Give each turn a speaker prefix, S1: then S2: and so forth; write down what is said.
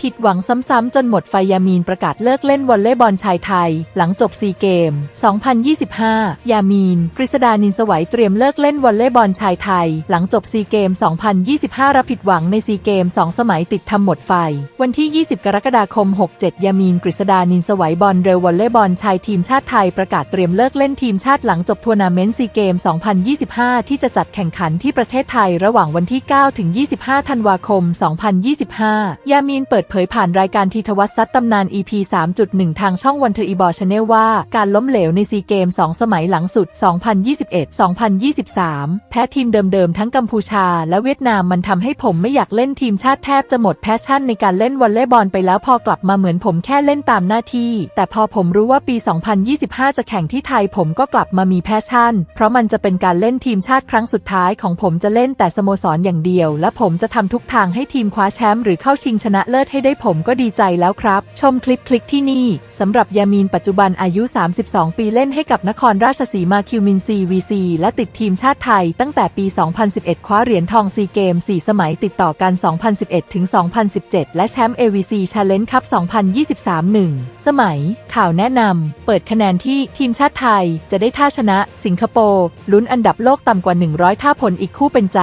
S1: ผิดหวังซ้ำๆจนหมดไฟยามีนประกาศเลิกเล่นวอลเลย์บอลชายไทย หลังจบซีเกม 2025 ยามีนกฤษดานินสวัยเตรียมเลิกเล่นวอลเลย์บอลชายไทย หลังจบซีเกม 2025 รับผิดหวังในซีเกม 2 สมัยติดทำหมดไฟ วันที่ 20 กรกฎาคม 67 ยามีนกฤษดานินสวัยบอลเร็ววอลเลย์บอลชายทีมชาติไทยประกาศเตรียมเลิกเล่นทีมชาติหลังจบทัวร์นาเมนต์ซีเกม 2025 ที่จะจัดแข่งขันที่ประเทศไทยระหว่างวันที่ 9 ถึง 25 ธันวาคม 2025 ยามีนเปิดเผยผ่านรายการทีทวัตซัดตำนาน EP 3.1 ทางช่องวันเทออีบอชแนลว่า การล้มเหลวในซีเกม 2 สมัยหลังสุด 2021-2023 แพ้ทีมเดิมๆ ทั้งกัมพูชาและเวียดนามมันทำให้ผมไม่อยากเล่นทีมชาติแทบจะหมดแพชชั่นในการเล่นวอลเลย์บอลไปแล้วพอกลับมาเหมือนผมแค่เล่นตามหน้าที่ แต่พอผมรู้ว่าปี 2025 จะแข่งที่ไทยผมก็กลับมามีแพชชั่น เพราะมันจะเป็นการเล่นทีมชาติครั้งสุดท้ายของผมจะเล่นแต่สโมสรอย่างเดียว และผมจะทำทุกทางให้ทีมคว้าแชมป์หรือเข้าชิงชนะเลิศให้ได้ผมก็ดีใจแล้วครับ ชมคลิปคลิกที่นี่สำหรับยามีนปัจจุบันอายุ 32 ปีเล่นให้กับนครราชสีมาคิวมินซีวีซีและติดทีมชาติไทย ตั้งแต่ปี 2011 คว้าเหรียญทองซีเกม 4 สมัยติดต่อกัน 2011 ถึง 2017 และแชมป์ AVC Challenge Cup 2023 1 สมัย ข่าวแนะนำเปิดคะแนนที่ทีมชาติไทยจะได้ท่าชนะ สิงคโปร์ลุ้นอันดับโลกต่ำกว่า 100 ท่าผลอีกคู่เป็นใจ